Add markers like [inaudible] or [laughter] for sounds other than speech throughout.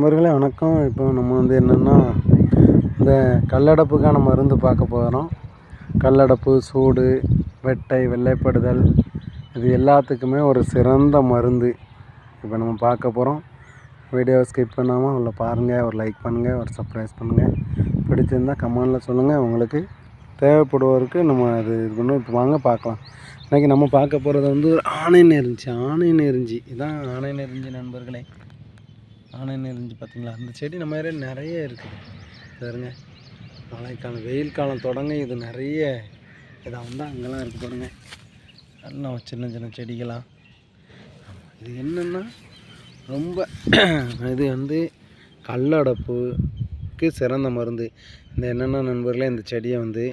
நண்பர்களே வணக்கம். இப்போ நம்ம வந்து என்னென்னா இந்த கல்லடப்புக்கான மருந்து பார்க்க போகிறோம் கல்லடப்பு சூடு வெட்டை வெள்ளைப்படுதல் இது எல்லாத்துக்குமே ஒரு சிறந்த மருந்து இப்போ நம்ம பார்க்க போகிறோம் வீடியோவை ஸ்கிப் பண்ணாமல் உள்ள பாருங்கள் ஒரு லைக் பண்ணுங்கள் ஒரு சப்ஸ்கிரைப் பண்ணுங்கள் பிடிச்சிருந்தால் கமெண்டில் சொல்லுங்கள் உங்களுக்கு தேவைப்படுவோருக்கு நம்ம அது இது பண்ணுவோம் இப்போ வாங்க பார்க்கலாம். இன்றைக்கி நம்ம பார்க்க போகிறது வந்து ஒரு ஆணை நெறிஞ்சி ஆணை நெறிஞ்சி இதான் ஆணை நெறிஞ்சி நண்பர்களே. ஆணை இருந்துச்சு பார்த்தீங்களா அந்த செடி நம்ம ஏரியா நிறைய இருக்குது. பாருங்க. மழைக்காலம் வெயில் காலம் தொடங்க இது நிறைய இதாக வந்தால் அங்கெல்லாம் இருக்குது பாருங்க. எல்லாம் சின்ன சின்ன செடிகளாக இது என்னென்னா ரொம்ப [clears throat] இது வந்து கல்லடப்புக்கு சிறந்த மருந்து. இந்த என்னென்ன நண்பர்களே இந்த செடியை வந்து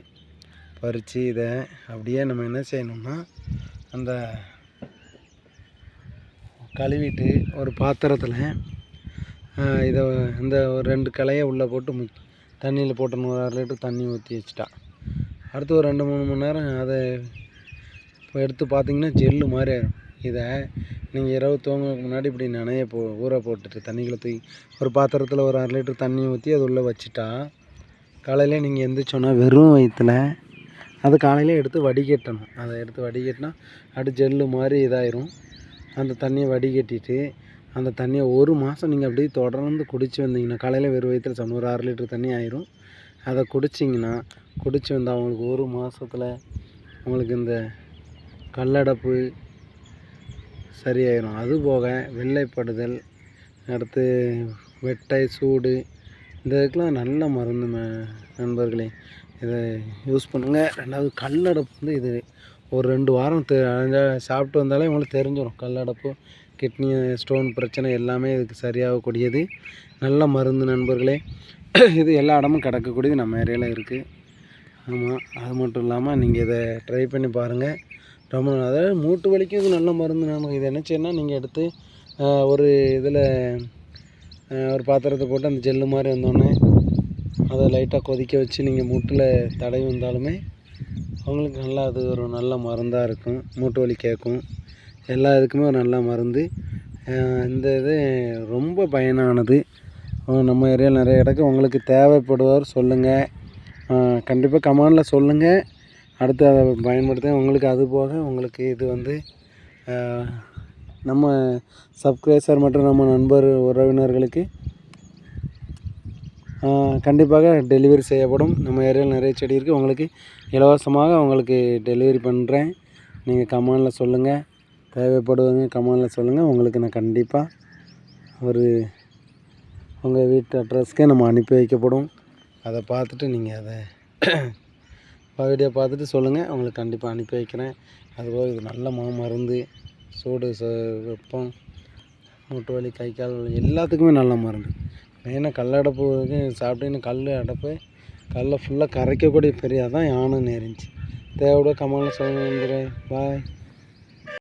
பறித்து இதை அப்படியே நம்ம என்ன செய்யணும்னா அந்த கழுவிட்டு ஒரு பாத்திரத்தில் இதை இந்த ஒரு ரெண்டு களையை உள்ளே போட்டு முக் தண்ணியில் போட்டு ஒரு அரை லிட்டர் தண்ணி ஊற்றி வச்சுட்டா. அடுத்து ஒரு ரெண்டு மூணு மணி நேரம் அதை இப்போ எடுத்து பார்த்தீங்கன்னா ஜெல்லு மாதிரி ஆயிரும். இதை நீங்கள் இரவு தூங்குறதுக்கு முன்னாடி இப்படி நனைய போ ஊற போட்டுட்டு தண்ணிக்குள்ளே தூக்கி ஒரு பாத்திரத்தில் ஒரு அரை லிட்டர் தண்ணி ஊற்றி அது உள்ளே வச்சுட்டா காலையில் நீங்கள் எந்திரிச்சோன்னா வெறும் வயிற்றுல அது காலையில் எடுத்து வடிகட்டணும். அதை எடுத்து வடிகட்டினா அடுத்து ஜெல்லு மாதிரி இதாயிரும். அந்த தண்ணியை வடிகட்டிட்டு அந்த தண்ணியை ஒரு மாதம் நீங்கள் அப்படியே தொடர்ந்து குடித்து வந்தீங்கன்னா காலையில் வெறும் வயிற்றில் சாப்பிடணும் ஒரு அரை லிட்டர் தண்ணி ஆயிரும். அதை குடிச்சிங்கன்னா குடித்து வந்தால் அவங்களுக்கு ஒரு மாதத்தில் உங்களுக்கு இந்த கல்லடப்பு சரியாயிரும். அதுபோக வெள்ளைப்படுதல் அடுத்து வெட்டை சூடு இந்த இதுக்கெலாம் நல்ல மருந்து நண்பர்களே இதை யூஸ் பண்ணுங்கள் ரெண்டாவது கல்லடப்பு வந்து இது ஒரு ரெண்டு வாரம் தெ சாப்பிட்டு வந்தாலே உங்களுக்கு தெரிஞ்சிடும் கல்லடப்பு கிட்னி ஸ்டோன் பிரச்சனை எல்லாமே இதுக்கு சரியாகக்கூடியது. நல்ல மருந்து நண்பர்களே. இது எல்லா இடமும் கிடக்கக்கூடியது நம்ம ஏரியாவில் இருக்குது ஆமாம் அது மட்டும் இல்லாமல் நீங்கள் இதை ட்ரை பண்ணி பாருங்கள் ரொம்ப அதாவது மூட்டு வலிக்கும் இது நல்ல மருந்து நம்ம இது என்ன செய்யணும்னா நீங்கள் எடுத்து ஒரு இதில் ஒரு பாத்திரத்தை போட்டு அந்த ஜெல்லு மாதிரி வந்தோடனே அதை லைட்டாக கொதிக்க வச்சு நீங்கள் மூட்டில் தடவி வந்தாலுமே அவங்களுக்கு நல்லா அது ஒரு நல்ல மருந்தாக இருக்கும். மூட்டு வலி கேட்கும். எல்லா இதுக்குமே ஒரு நல்ல மருந்து. இந்த இது ரொம்ப பயனானது. நம்ம ஏரியாவில் நிறைய இடக்கு உங்களுக்கு தேவைப்படுவார் சொல்லுங்கள் கண்டிப்பாக கமானில் சொல்லுங்கள் அடுத்து அதை பயன்படுத்த உங்களுக்கு அது போக உங்களுக்கு இது வந்து நம்ம சப்ஸ்கிரைசர் மற்றும் நம்ம நண்பர் உறவினர்களுக்கு கண்டிப்பாக டெலிவரி செய்யப்படும். நம்ம ஏரியாவில் நிறைய செடி இருக்குது உங்களுக்கு இலவசமாக உங்களுக்கு டெலிவரி பண்ணுறேன் நீங்கள் கமானில் சொல்லுங்கள் தேவைப்படுவங்க கமெண்டில் சொல்லுங்கள் உங்களுக்கு நான் கண்டிப்பாக ஒரு உங்கள் வீட்டு அட்ரஸ்க்கே நம்ம அனுப்பி வைக்கப்படும். அதை பார்த்துட்டு நீங்கள் அதை [clears throat] வீடியோ பார்த்துட்டு சொல்லுங்கள் உங்களுக்கு கண்டிப்பாக அனுப்பி வைக்கிறேன். அதுபோக இது நல்ல மா மருந்து சூடு வெப்பம் மூட்டு வலி கை கால் வலி எல்லாத்துக்குமே நல்ல மருந்து. மெயினாக கல்லடப்பு சாப்பிட்டீங்கன்னு கல் அடப்பு கல்லை ஃபுல்லாக கரைக்கக்கூடிய பெரியாதான் யானை நேரிஞ்சி தேவையோட கமலில் சொல்லுங்கள் பாய்